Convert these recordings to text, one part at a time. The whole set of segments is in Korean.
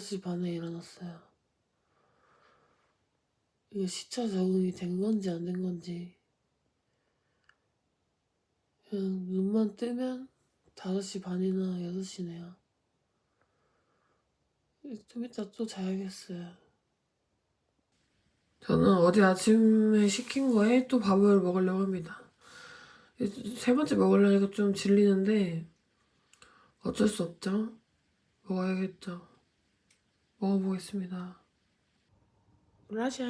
5시 반에 일어났어요. 이게 시차 적응이 된 건지 안 된 건지. 그냥 눈만 뜨면 5시 반이나 6시네요. 좀 이따 또 자야겠어요. 저는 어제 아침에 시킨 거에 또 밥을 먹으려고 합니다. 세 번째 먹으려니까 좀 질리는데 어쩔 수 없죠. 먹어야겠죠. 먹어보겠습니다. 라샤.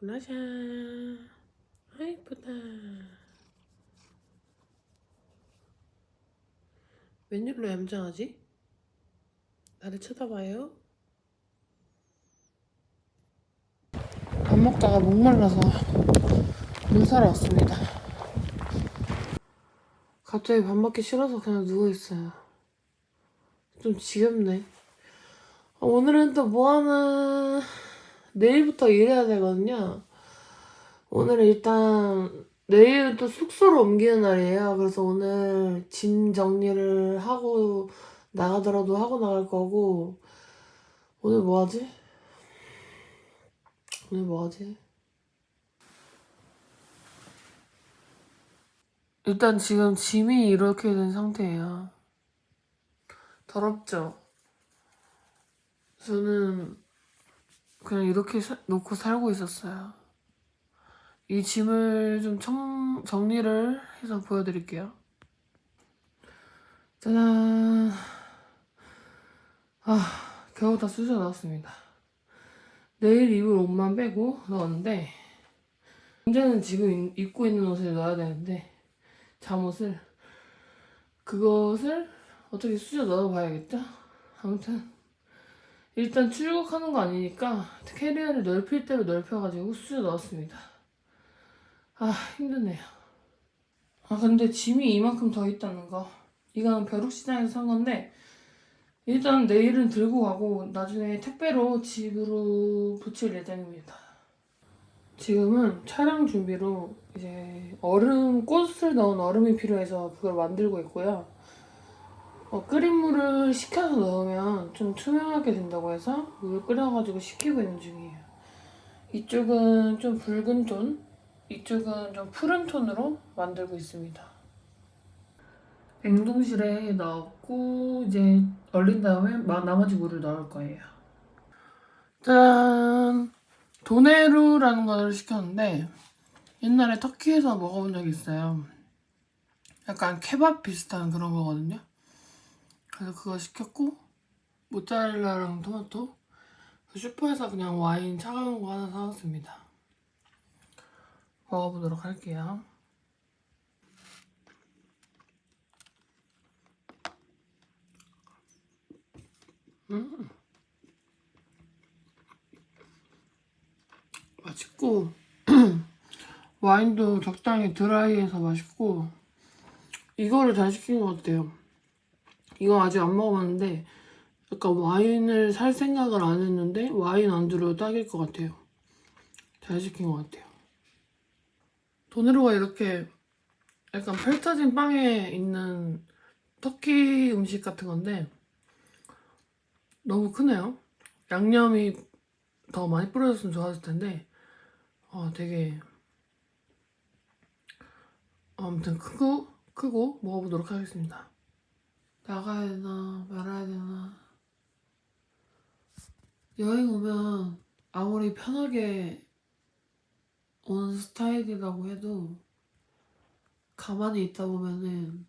라샤. 아, 이쁘다. 웬일로 얌전하지? 나를 쳐다봐요? 밥 먹다가 목말라서 물 사러 왔습니다. 갑자기 밥 먹기 싫어서 그냥 누워있어요. 좀 지겹네. 아, 오늘은 또 뭐 하나. 내일부터 일해야 되거든요. 오늘은 일단, 내일은 또 숙소로 옮기는 날이에요. 그래서 오늘 짐 정리를 하고 나가더라도 하고 나갈 거고, 오늘 뭐 하지? 오늘 뭐 하지? 일단 지금 짐이 이렇게 된 상태예요. 더럽죠? 저는 그냥 이렇게 사- 놓고 살고 있었어요. 이 짐을 좀 청, 정리를 해서 보여드릴게요. 짜잔. 아, 겨우 다 쑤셔 넣었습니다. 내일 입을 옷만 빼고 넣었는데, 문제는 지금 입- 입고 있는 옷을 넣어야 되는데, 잠옷을 그것을 어떻게 쑤셔 넣어봐야겠죠? 아무튼 일단 출국하는 거 아니니까 캐리어를 넓힐 대로 넓혀가지고 쑤셔 넣었습니다. 아 힘드네요. 아 근데 짐이 이만큼 더 있다는 거. 이거는 벼룩시장에서 산 건데 일단 내일은 들고 가고 나중에 택배로 집으로 붙일 예정입니다. 지금은 촬영 준비로 이제 얼음 꽃을 넣은 얼음이 필요해서 그걸 만들고 있고요. 어, 끓인 물을 식혀서 넣으면 좀 투명하게 된다고 해서 물 끓여가지고 식히고 있는 중이에요. 이쪽은 좀 붉은 톤, 이쪽은 좀 푸른 톤으로 만들고 있습니다. 냉동실에 넣고 이제 얼린 다음에 마- 나머지 물을 넣을 거예요. 짠! 도네루라는 걸 시켰는데 옛날에 터키에서 먹어본 적이 있어요. 약간 케밥 비슷한 그런 거거든요. 그래서 그거 시켰고 모짜렐라랑 토마토 그 슈퍼에서 그냥 와인 차가운 거 하나 사왔습니다. 먹어보도록 할게요. 음. 맛있고 와인도 적당히 드라이해서 맛있고 이거를 잘 시킨 것 같아요. 이거 아직 안 먹어봤는데 약간 와인을 살 생각을 안 했는데 와인 안주로 딱일 것 같아요. 잘 시킨 것 같아요. 도네로가 이렇게 약간 펼쳐진 빵에 있는 터키 음식 같은 건데 너무 크네요. 양념이 더 많이 뿌려졌으면 좋았을 텐데 어, 되게 아무튼 크고 크고 먹어보도록 하겠습니다. 나가야 되나 말아야 되나 여행 오면 아무리 편하게 오는 스타일이라고 해도 가만히 있다 보면은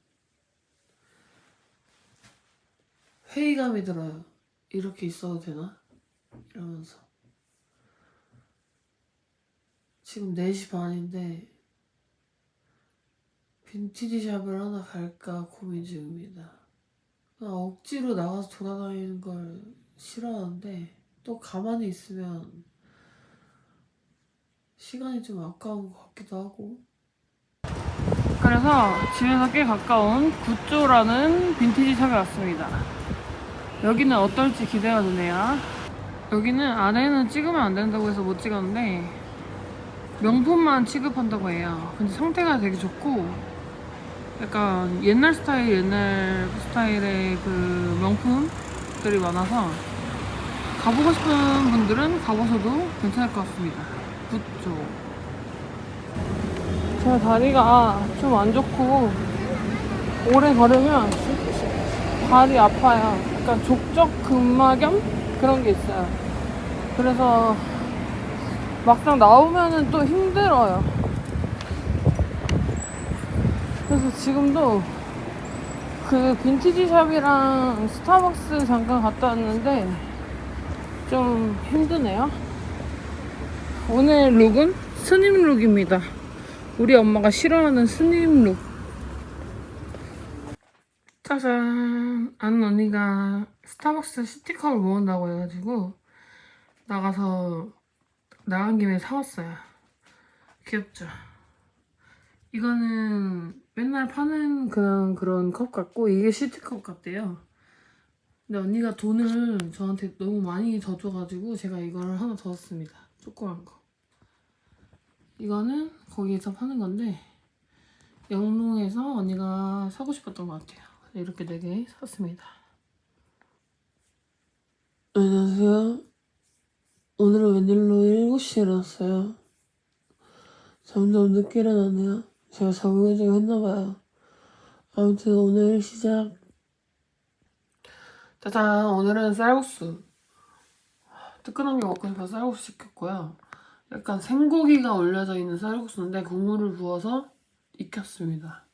회의감이 들어요. 이렇게 있어도 되나? 이러면서 지금 4시 반인데 빈티지 샵을 하나 갈까 고민 중입니다. 나 억지로 나가서 돌아다니는 걸 싫어하는데 또 가만히 있으면 시간이 좀 아까운 것 같기도 하고 그래서 집에서 꽤 가까운 구쪼라는 빈티지 샵에 왔습니다. 여기는 어떨지 기대가 되네요. 여기는 안에는 찍으면 안 된다고 해서 못 찍었는데 명품만 취급한다고 해요. 근데 상태가 되게 좋고 약간 옛날 스타일, 옛날 스타일의 그 명품들이 많아서 가보고 싶은 분들은 가보셔도 괜찮을 것 같습니다. 그쪽. 제가 다리가 좀 안 좋고 오래 걸으면 발이 아파요. 약간 족적 근막염 그런 게 있어요. 그래서 막상 나오면은 또 힘들어요. 그래서 지금도 그 빈티지 샵이랑 스타벅스 잠깐 갔다 왔는데 좀 힘드네요. 오늘 룩은 스님 룩입니다. 우리 엄마가 싫어하는 스님 룩. 짜잔. 아는 언니가 스타벅스 스티커를 모은다고 해가지고 나가서 나간 김에 사왔어요. 귀엽죠? 이거는 맨날 파는 그런 그런 컵 같고 이게 시트컵 같대요. 근데 언니가 돈을 저한테 너무 많이 더 줘가지고 제가 이걸 하나 더 샀습니다. 조그만 거. 이거는 거기에서 파는 건데 영롱에서 언니가 사고 싶었던 것 같아요. 이렇게 네 개 샀습니다. 안녕하세요. 오늘은 웬일로 7시에 일어났어요. 점점 늦게 일어나네요. 제가 적응을 했나봐요. 아무튼 오늘 시작. 짜잔, 오늘은 쌀국수. 뜨끈한 게 먹고 싶어서 쌀국수 시켰고요. 약간 생고기가 올려져 있는 쌀국수인데 국물을 부어서 익혔습니다.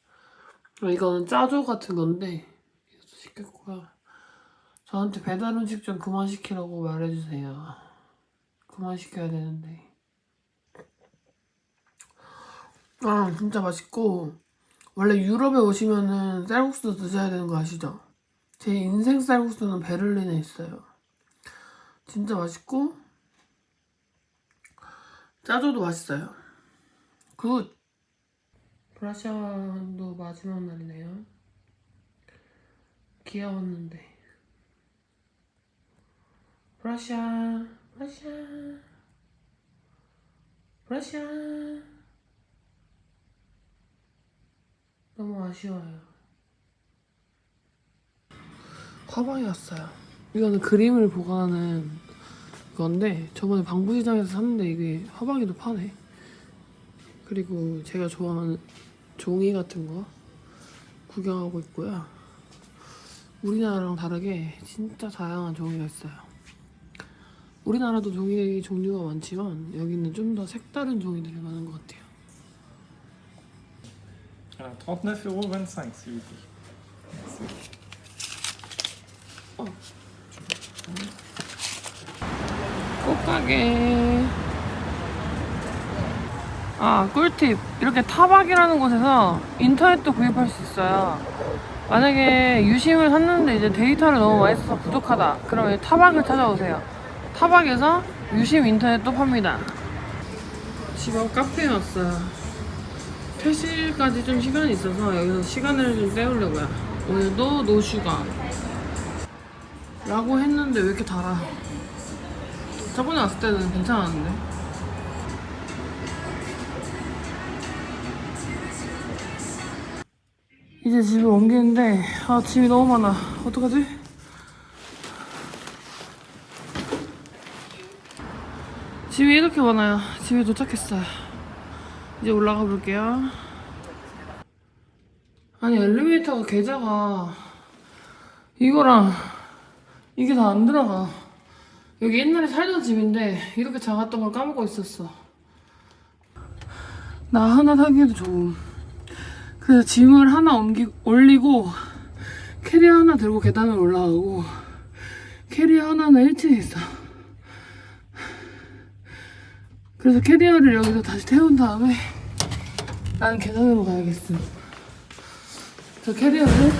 이거는 짜조 같은 건데 이것도 시켰고요. 저한테 배달 음식 좀 그만 시키라고 말해주세요. 그만 시켜야 되는데. 아 진짜 맛있고 원래 유럽에 오시면은 쌀국수 드셔야 되는 거 아시죠? 제 인생 쌀국수는 베를린에 있어요. 진짜 맛있고 짜조도 맛있어요. 굿. 브라시안도 마지막 날이네요. 귀여웠는데. 브라시아, 브라시아, 브라시아. 너무 아쉬워요. 화방에 왔어요. 이거는 그림을 보관하는 건데 저번에 방부시장에서 샀는데 이게 화방에도 파네. 그리고 제가 좋아하는 종이 같은 거 구경하고 있고요. 우리나라랑 다르게 진짜 다양한 종이가 있어요. 우리나라도 종이 종류가 많지만 여기는 좀 더 색다른 종이들이 많은 것 같아요. Alors 39 euros 25 s'il vous plaît. 꽃가게. 아, 꿀팁. 이렇게 타박이라는 곳에서 인터넷도 구입할 수 있어요. 만약에 유심을 샀는데 이제 데이터를 너무 많이 써서 부족하다. 그러면 이 타박을 찾아오세요. 타박에서 유심 인터넷도 팝니다. 집 앞 카페에 왔어요. 퇴실까지 좀 시간이 있어서 여기서 시간을 좀 때우려고요. 오늘도 노슈가. 라고 했는데 왜 이렇게 달아? 저번에 왔을 때는 괜찮았는데. 이제 집에 옮기는데, 아, 짐이 너무 많아. 어떡하지? 짐이 이렇게 많아요. 집에 도착했어요. 이제 올라가 볼게요. 아니, 엘리베이터가 계좌가 이거랑 이게 다 안 들어가. 여기 옛날에 살던 집인데 이렇게 작았던 걸 까먹고 있었어. 나 하나 사기에도 좋음. 그래서 짐을 하나 옮기, 올리고 캐리어 하나 들고 계단을 올라가고 캐리어 하나는 1층에 있어. 그래서 캐리어를 여기서 다시 태운 다음에 나는 계단으로 가야겠어. 저 캐리어를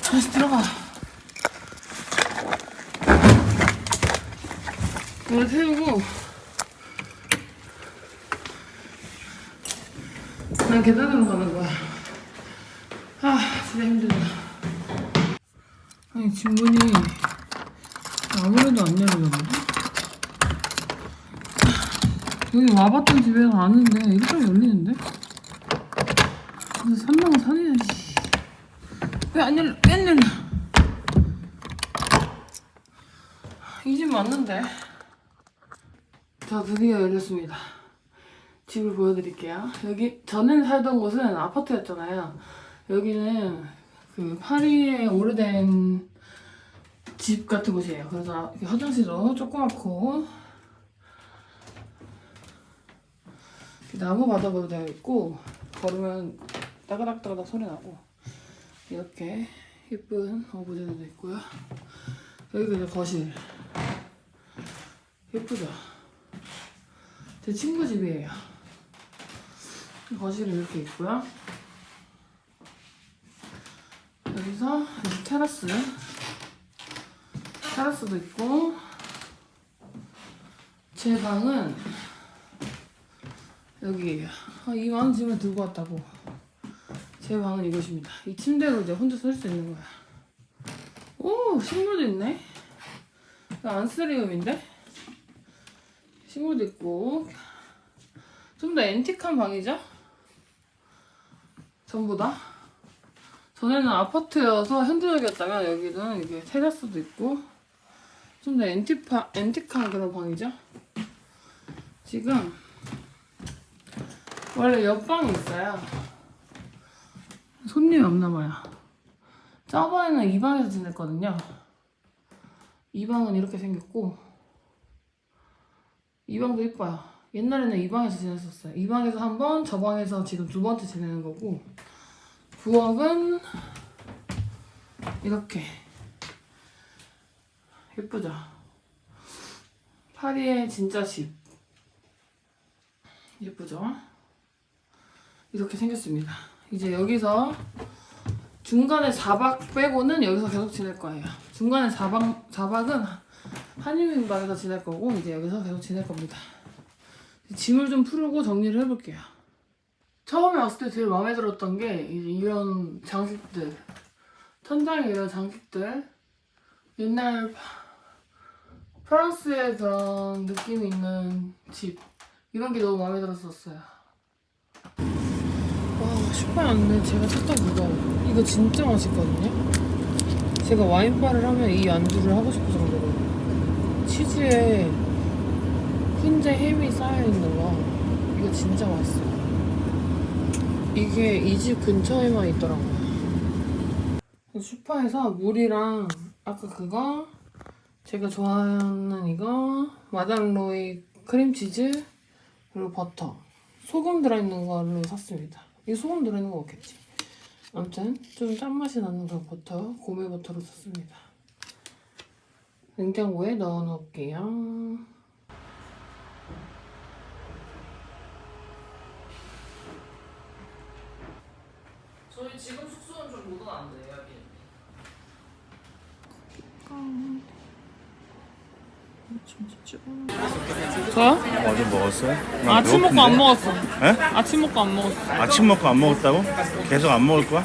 다시 들어가. 이걸 태우고 난 계단으로 가는 거야. 아, 진짜 힘들다. 아니, 짐문이 아무래도 안 열리는데? 여기 와봤던 집에서 아는데 좀 열리는데? 산다고 사네 씨. 왜안 열려? 왜안 열려? 이 집 맞는데? 자 드디어 열렸습니다 집을 보여드릴게요 여기 전에 살던 곳은 아파트였잖아요 여기는 그 파리의 오래된 집 같은 곳이에요. 그래서 화장실도 조그맣고. 나무 바닥으로 되어 있고 걸으면 따가닥따가닥 소리 나고 이렇게 예쁜 어부제도 있고요. 여기가 이제 거실. 예쁘죠? 제 친구 집이에요. 거실이 이렇게 있고요. 여기서 테라스 테라스도 있고 제 방은 여기에요. 아, 이 많은 짐을 들고 왔다고. 제 방은 이곳입니다. 이 침대로 이제 혼자 살수 있는 거야. 오, 식물도 있네. 이거 안스리움인데? 식물도 있고. 좀 더 앤틱한 방이죠? 전부 다. 전에는 아파트여서 현대적이었다면 여기는 이게 테라스도 있고 좀 더 앤틱파, 앤틱한 그런 방이죠? 지금 원래 옆방이 있어요. 손님이 없나 봐요. 저번에는 이 방에서 지냈거든요. 이 방은 이렇게 생겼고 이 방도 이뻐요. 옛날에는 이 방에서 지냈었어요. 이 방에서 한 번, 저 방에서 지금 두 번째 지내는 거고 부엌은 이렇게 예쁘죠? 파리의 진짜 집 예쁘죠? 이렇게 생겼습니다. 이제 여기서 중간에 4박 빼고는 여기서 계속 지낼 거예요. 중간에 4박, 4박은 한유민방에서 지낼 거고 이제 여기서 계속 지낼 겁니다. 짐을 좀 풀고 정리를 해볼게요. 처음에 왔을 때 제일 마음에 들었던 게 이런 장식들 천장에 이런 장식들 옛날 파- 프랑스의 그런 느낌이 있는 집 이런 게 너무 마음에 들었었어요. 와 슈퍼에 왔는데 제가 찾던 그거 이거 진짜 맛있거든요. 제가 와인바를 하면 이 안주를 하고 싶을 정도로 치즈에 훈제 햄이 쌓여 있는 거 이거 진짜 맛있어요. 이게 이 집 근처에만 있더라고요. 슈퍼에서 물이랑 아까 그거 제가 좋아하는 이거 마담로이 크림치즈 그리고 버터. 소금 들어있는 걸로 샀습니다. 이 소금 들어있는 거 없겠지. 아무튼 좀 짠맛이 나는 그런 버터 고메 버터로 샀습니다. 냉장고에 넣어 놓을게요. 저희 지금 숙소는 좀 모던한데요 여기 저요? 어제 먹었어요? 나 아침 먹고 배고픈데? 안 먹었어. 에? 아침 먹고 안 먹었어. 아침 먹고 안 먹었다고? 계속 안 먹을 거야?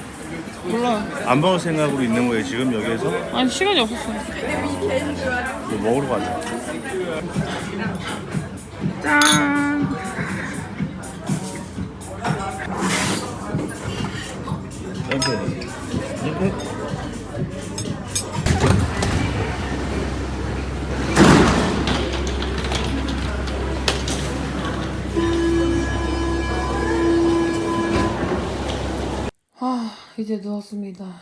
몰라요. 안 먹을 생각으로 있는 거예요 지금 여기에서? 아니 시간이 없었어요. 뭐 먹으러 가자 짠. 이렇게 이렇게 이제 누웠습니다.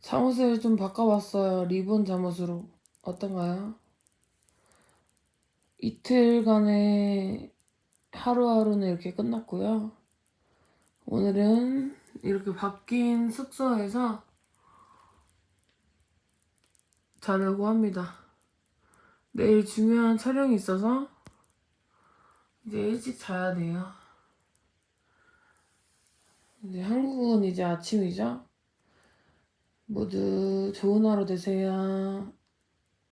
잠옷을 좀 바꿔봤어요. 리본 잠옷으로 어떤가요? 이틀간의 하루하루는 이렇게 끝났고요. 오늘은 이렇게 바뀐 숙소에서 자려고 합니다. 내일 중요한 촬영이 있어서 이제 일찍 자야 돼요. 이제 한국은 이제 아침이죠? 모두 좋은 하루 되세요.